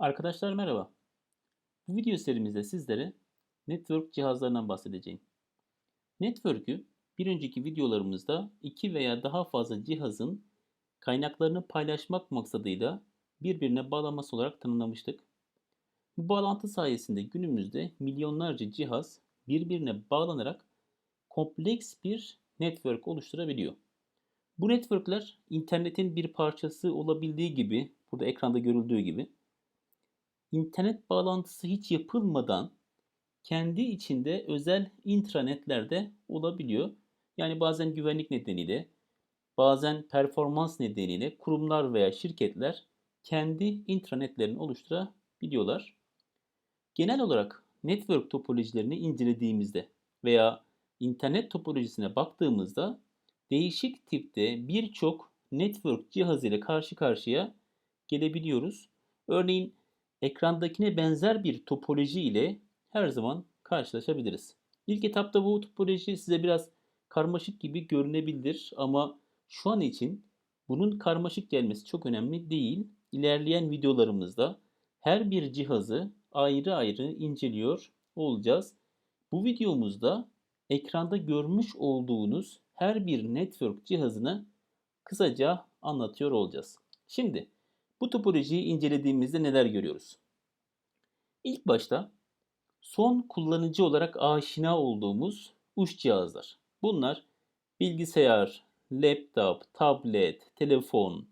Arkadaşlar merhaba. Bu video serimizde sizlere network cihazlarından bahsedeceğim. Network'ü bir önceki videolarımızda iki veya daha fazla cihazın kaynaklarını paylaşmak maksadıyla birbirine bağlanması olarak tanımlamıştık. Bu bağlantı sayesinde günümüzde milyonlarca cihaz birbirine bağlanarak kompleks bir network oluşturabiliyor. Bu networkler internetin bir parçası olabildiği gibi, burada ekranda görüldüğü gibi internet bağlantısı hiç yapılmadan kendi içinde özel intranetler de olabiliyor. Yani bazen güvenlik nedeniyle, bazen performans nedeniyle kurumlar veya şirketler kendi intranetlerini oluşturabiliyorlar. Genel olarak network topolojilerini incelediğimizde veya internet topolojisine baktığımızda değişik tipte birçok network cihazı ile karşı karşıya gelebiliyoruz. Örneğin ekrandakine benzer bir topoloji ile her zaman karşılaşabiliriz. İlk etapta bu topoloji size biraz karmaşık gibi görünebilir ama şu an için bunun karmaşık gelmesi çok önemli değil. İlerleyen videolarımızda her bir cihazı ayrı ayrı inceliyor olacağız. Bu videomuzda ekranda görmüş olduğunuz her bir network cihazını kısaca anlatıyor olacağız. Şimdi bu topolojiyi incelediğimizde neler görüyoruz? İlk başta son kullanıcı olarak aşina olduğumuz uç cihazlar. Bunlar bilgisayar, laptop, tablet, telefon,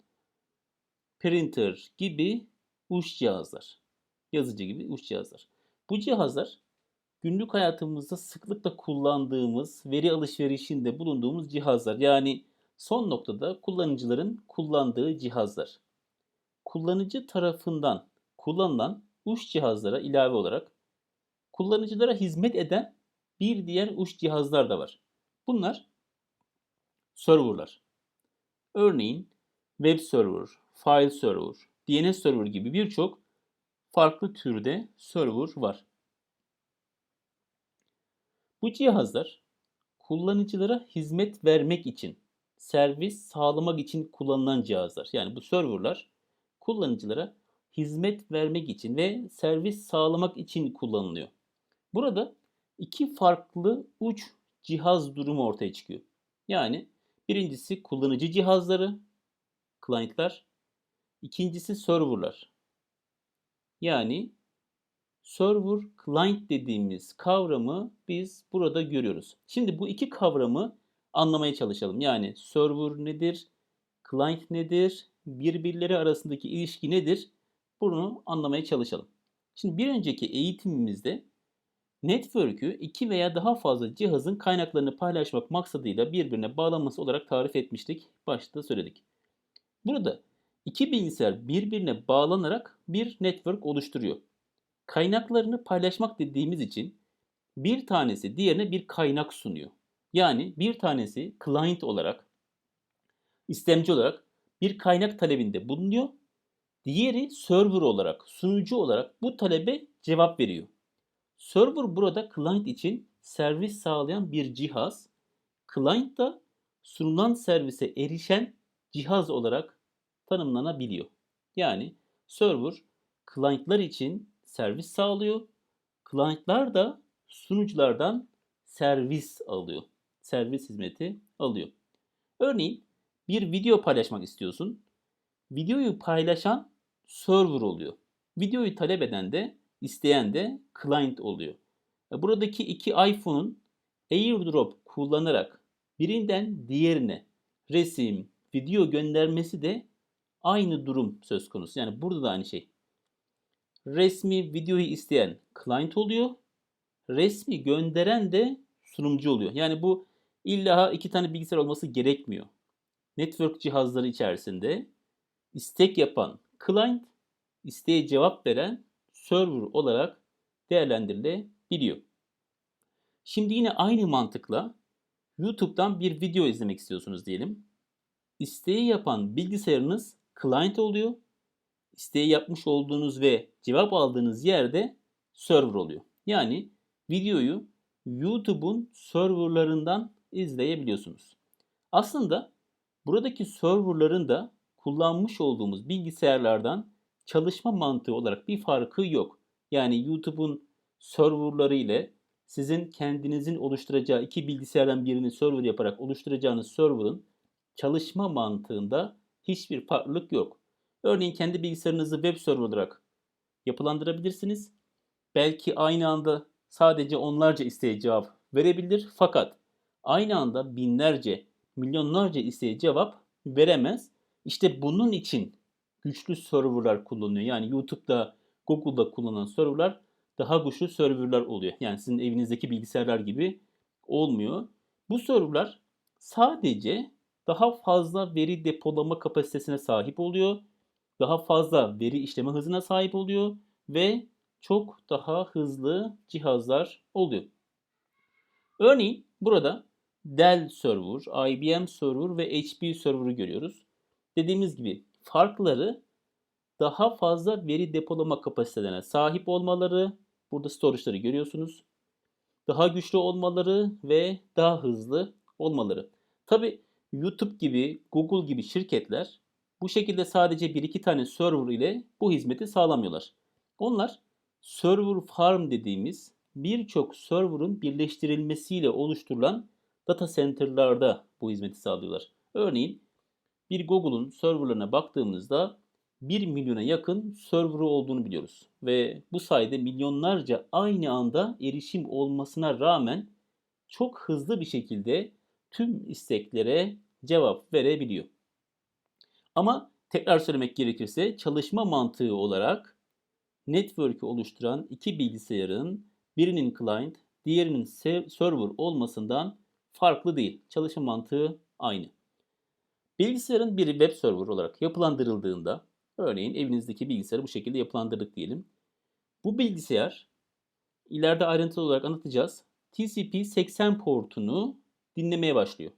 printer gibi uç cihazlar. Yazıcı gibi uç cihazlar. Bu cihazlar günlük hayatımızda sıklıkla kullandığımız, veri alışverişinde bulunduğumuz cihazlar. Yani son noktada kullanıcıların kullandığı cihazlar. Kullanıcı tarafından kullanılan uç cihazlara ilave olarak kullanıcılara hizmet eden bir diğer uç cihazlar da var. Bunlar serverlar. Örneğin web server, file server, DNS server gibi birçok farklı türde server var. Bu cihazlar kullanıcılara hizmet vermek için, servis sağlamak için kullanılan cihazlar. Yani bu serverlar kullanıcılara hizmet vermek için ve servis sağlamak için kullanılıyor. Burada iki farklı uç cihaz durumu ortaya çıkıyor. Yani birincisi kullanıcı cihazları, client'lar, ikincisi serverlar. Yani server client dediğimiz kavramı biz burada görüyoruz. Şimdi bu iki kavramı anlamaya çalışalım. Yani server nedir? Client nedir? Birbirleri arasındaki ilişki nedir? Bunu anlamaya çalışalım. Şimdi bir önceki eğitimimizde network'ü iki veya daha fazla cihazın kaynaklarını paylaşmak maksadıyla birbirine bağlanması olarak tarif etmiştik. Başta söyledik. Burada iki bilgisayar birbirine bağlanarak bir network oluşturuyor. Kaynaklarını paylaşmak dediğimiz için bir tanesi diğerine bir kaynak sunuyor. Yani bir tanesi client olarak, istemci olarak bir kaynak talebinde bulunuyor Diğeri server olarak, sunucu olarak bu talebe cevap veriyor. Server burada client için servis sağlayan bir cihaz. Client da sunulan servise erişen cihaz olarak tanımlanabiliyor. Yani server client'lar için servis sağlıyor. Client'lar da sunuculardan servis alıyor. Servis hizmeti alıyor. Örneğin bir video paylaşmak istiyorsun. Videoyu paylaşan server oluyor. Videoyu talep eden de isteyen de client oluyor. E, buradaki iki iPhone'un AirDrop kullanarak birinden diğerine resim, video göndermesi de aynı durum söz konusu. Yani burada da aynı şey. Resmi videoyu isteyen client oluyor. Resmi gönderen de sunumcu oluyor. Yani bu illa iki tane bilgisayar olması gerekmiyor. Network cihazları içerisinde istek yapan client isteğe cevap veren server olarak değerlendirilebiliyor. Şimdi yine aynı mantıkla YouTube'dan bir video izlemek istiyorsunuz diyelim. İsteği yapan bilgisayarınız client oluyor. İsteği yapmış olduğunuz ve cevap aldığınız yerde server oluyor. Yani videoyu YouTube'un serverlarından izleyebiliyorsunuz. Aslında buradaki serverların da kullanmış olduğumuz bilgisayarlardan çalışma mantığı olarak bir farkı yok. Yani YouTube'un serverları ile sizin kendinizin oluşturacağı iki bilgisayardan birini server yaparak oluşturacağınız server'ın çalışma mantığında hiçbir farklılık yok. Örneğin kendi bilgisayarınızı web server olarak yapılandırabilirsiniz. Belki aynı anda sadece onlarca isteğe cevap verebilir fakat aynı anda binlerce, milyonlarca isteğe cevap veremez. İşte bunun için güçlü serverlar kullanılıyor. Yani YouTube'da, Google'da kullanılan serverlar daha güçlü serverlar oluyor. Yani sizin evinizdeki bilgisayarlar gibi olmuyor. Bu serverlar sadece daha fazla veri depolama kapasitesine sahip oluyor. Daha fazla veri işleme hızına sahip oluyor ve çok daha hızlı cihazlar oluyor. Örneğin burada Dell Server, IBM Server ve HP Server'ı görüyoruz. Dediğimiz gibi farkları daha fazla veri depolama kapasitelerine sahip olmaları, burada storage'ları görüyorsunuz. Daha güçlü olmaları ve daha hızlı olmaları. Tabi YouTube gibi, Google gibi şirketler bu şekilde sadece bir iki tane server ile bu hizmeti sağlamıyorlar. Onlar server farm dediğimiz birçok server'ın birleştirilmesiyle oluşturulan data center'larda bu hizmeti sağlıyorlar. Örneğin bir Google'un serverlarına baktığımızda 1 milyona yakın server'ı olduğunu biliyoruz. Ve bu sayede milyonlarca aynı anda erişim olmasına rağmen çok hızlı bir şekilde tüm isteklere cevap verebiliyor. Ama tekrar söylemek gerekirse çalışma mantığı olarak network'ü oluşturan iki bilgisayarın birinin client, diğerinin server olmasından farklı değil. Çalışma mantığı aynı. Bilgisayarın biri web server olarak yapılandırıldığında, örneğin evinizdeki bilgisayarı bu şekilde yapılandırdık diyelim. Bu bilgisayar, ileride ayrıntılı olarak anlatacağız, TCP80 portunu dinlemeye başlıyor.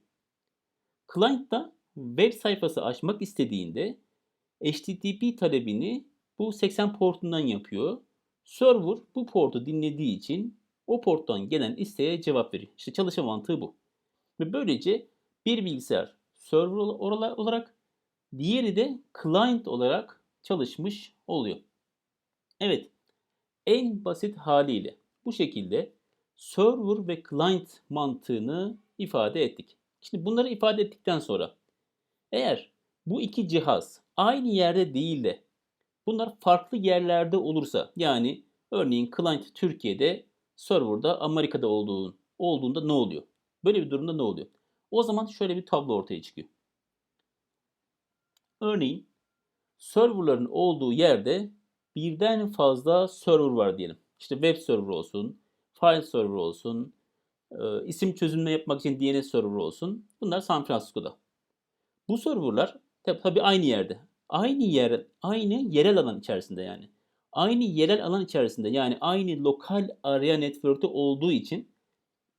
Client da web sayfası açmak istediğinde HTTP talebini bu 80 portundan yapıyor. Server bu portu dinlediği için o porttan gelen isteğe cevap veriyor. İşte çalışma mantığı bu. Ve böylece bir bilgisayar server olarak diğeri de client olarak çalışmış oluyor. Evet, en basit haliyle bu şekilde server ve client mantığını ifade ettik. Şimdi bunları ifade ettikten sonra eğer bu iki cihaz aynı yerde değil de bunlar farklı yerlerde olursa yani örneğin client Türkiye'de serverda Amerika'da olduğun, olduğunda ne oluyor? Böyle bir durumda ne oluyor? O zaman şöyle bir tablo ortaya çıkıyor. Örneğin serverların olduğu yerde birden fazla server var diyelim. İşte web server olsun, file server olsun, e, isim çözümleme yapmak için DNS server olsun. Bunlar San Francisco'da. Bu serverlar tabi tabii aynı yerde. Aynı yer, aynı yerel alan içerisinde yani. Aynı yerel alan içerisinde yani aynı lokal area network'te olduğu için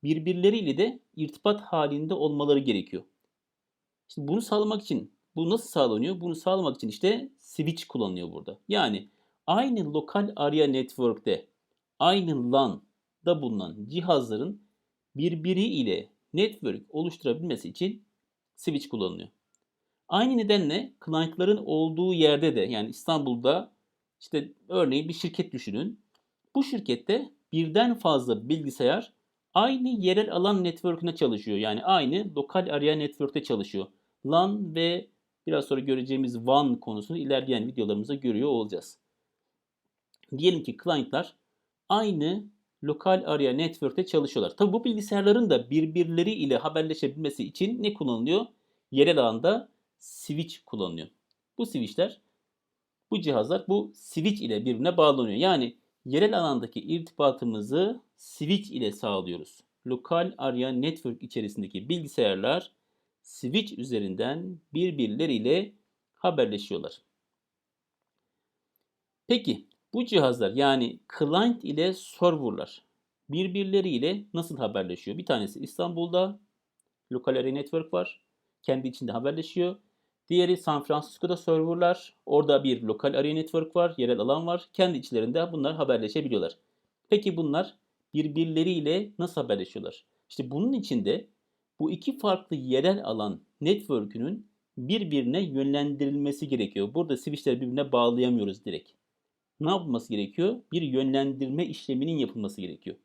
birbirleriyle de irtibat halinde olmaları gerekiyor. Şimdi bunu sağlamak için bu nasıl sağlanıyor? Bunu sağlamak için işte switch kullanılıyor burada. Yani aynı lokal area network'te aynı LAN'da bulunan cihazların birbiri ile network oluşturabilmesi için switch kullanılıyor. Aynı nedenle client'ların olduğu yerde de yani İstanbul'da işte örneğin bir şirket düşünün. Bu şirkette birden fazla bilgisayar aynı yerel alan network'üne çalışıyor. Yani aynı lokal area network'te çalışıyor. LAN ve biraz sonra göreceğimiz WAN konusunu ilerleyen videolarımızda görüyor olacağız. Diyelim ki client'lar aynı lokal area network'te çalışıyorlar. Tabi bu bilgisayarların da birbirleri ile haberleşebilmesi için ne kullanılıyor? Yerel alanda switch kullanılıyor. Bu switchler, bu cihazlar bu switch ile birbirine bağlanıyor. Yani yerel alandaki irtibatımızı switch ile sağlıyoruz. Lokal area network içerisindeki bilgisayarlar switch üzerinden birbirleriyle haberleşiyorlar. Peki bu cihazlar yani client ile serverlar birbirleriyle nasıl haberleşiyor? Bir tanesi İstanbul'da lokal area network var. Kendi içinde haberleşiyor. Diğeri San Francisco'da serverlar. Orada bir lokal area network var, yerel alan var. Kendi içlerinde bunlar haberleşebiliyorlar. Peki bunlar birbirleriyle nasıl haberleşiyorlar? İşte bunun içinde bu iki farklı yerel alan network'ünün birbirine yönlendirilmesi gerekiyor. Burada switchleri birbirine bağlayamıyoruz direkt. Ne yapılması gerekiyor? Bir yönlendirme işleminin yapılması gerekiyor.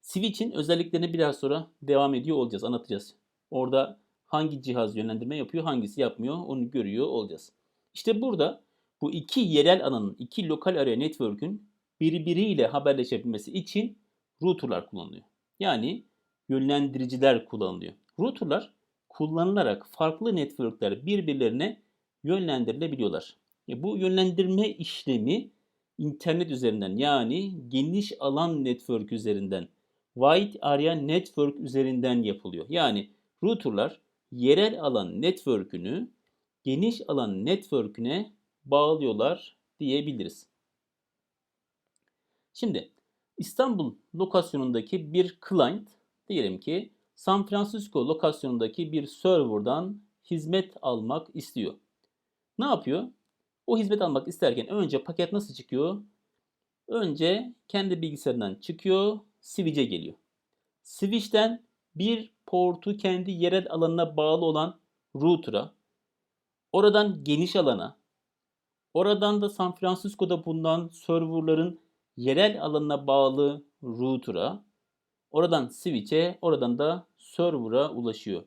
Switch'in özelliklerini biraz sonra devam ediyor olacağız, anlatacağız. Orada hangi cihaz yönlendirme yapıyor, hangisi yapmıyor onu görüyor olacağız. İşte burada bu iki yerel alanın, iki lokal area network'ün birbiriyle haberleşebilmesi için router'lar kullanılıyor. Yani yönlendiriciler kullanılıyor. Router'lar kullanılarak farklı network'ler birbirlerine yönlendirilebiliyorlar. E bu yönlendirme işlemi internet üzerinden yani geniş alan network üzerinden Wide Area Network üzerinden yapılıyor. Yani router'lar yerel alan network'ünü geniş alan network'üne bağlıyorlar diyebiliriz. Şimdi İstanbul lokasyonundaki bir client diyelim ki San Francisco lokasyonundaki bir serverdan hizmet almak istiyor. Ne yapıyor? O hizmet almak isterken önce paket nasıl çıkıyor? Önce kendi bilgisayarından çıkıyor, switch'e geliyor. Switch'ten bir portu kendi yerel alanına bağlı olan router'a, oradan geniş alana, oradan da San Francisco'da bulunan serverların yerel alanına bağlı router'a, oradan switch'e, oradan da server'a ulaşıyor.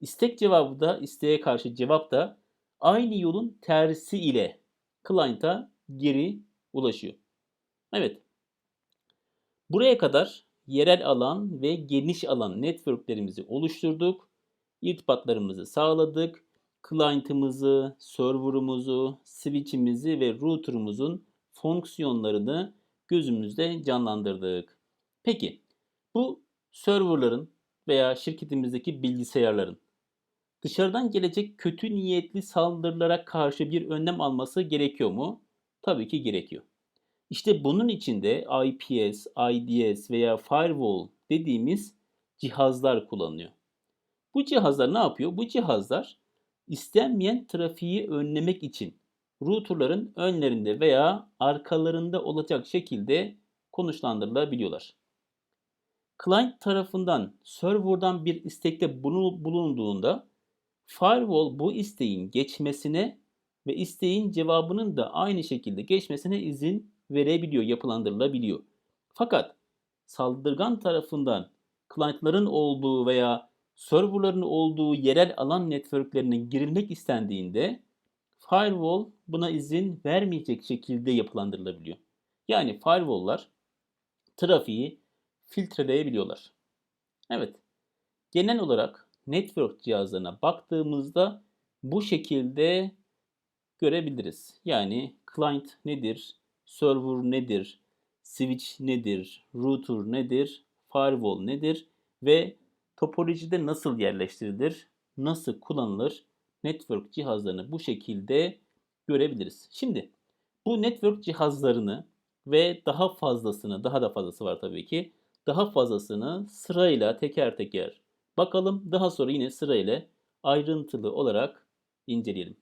İstek cevabı da isteğe karşı cevap da aynı yolun tersi ile client'a geri ulaşıyor. Evet. Buraya kadar yerel alan ve geniş alan networklerimizi oluşturduk. İrtibatlarımızı sağladık. Client'ımızı, server'ımızı, switch'imizi ve router'ımızın fonksiyonlarını gözümüzde canlandırdık. Peki bu serverların veya şirketimizdeki bilgisayarların dışarıdan gelecek kötü niyetli saldırılara karşı bir önlem alması gerekiyor mu? Tabii ki gerekiyor. İşte bunun için de IPS, IDS veya firewall dediğimiz cihazlar kullanılıyor. Bu cihazlar ne yapıyor? Bu cihazlar istenmeyen trafiği önlemek için routerların önlerinde veya arkalarında olacak şekilde konuşlandırılabiliyorlar. Client tarafından serverdan bir istekte bulunduğunda firewall bu isteğin geçmesine ve isteğin cevabının da aynı şekilde geçmesine izin verebiliyor, yapılandırılabiliyor. Fakat saldırgan tarafından client'ların olduğu veya serverların olduğu yerel alan networklerine girilmek istendiğinde firewall buna izin vermeyecek şekilde yapılandırılabiliyor. Yani firewall'lar trafiği filtreleyebiliyorlar. Evet. Genel olarak network cihazlarına baktığımızda bu şekilde görebiliriz. Yani client nedir? Server nedir, switch nedir, router nedir, firewall nedir ve topolojide nasıl yerleştirilir, nasıl kullanılır network cihazlarını bu şekilde görebiliriz. Şimdi bu network cihazlarını ve daha fazlasını, daha da fazlası var tabii ki, daha fazlasını sırayla teker teker bakalım. Daha sonra yine sırayla ayrıntılı olarak inceleyelim.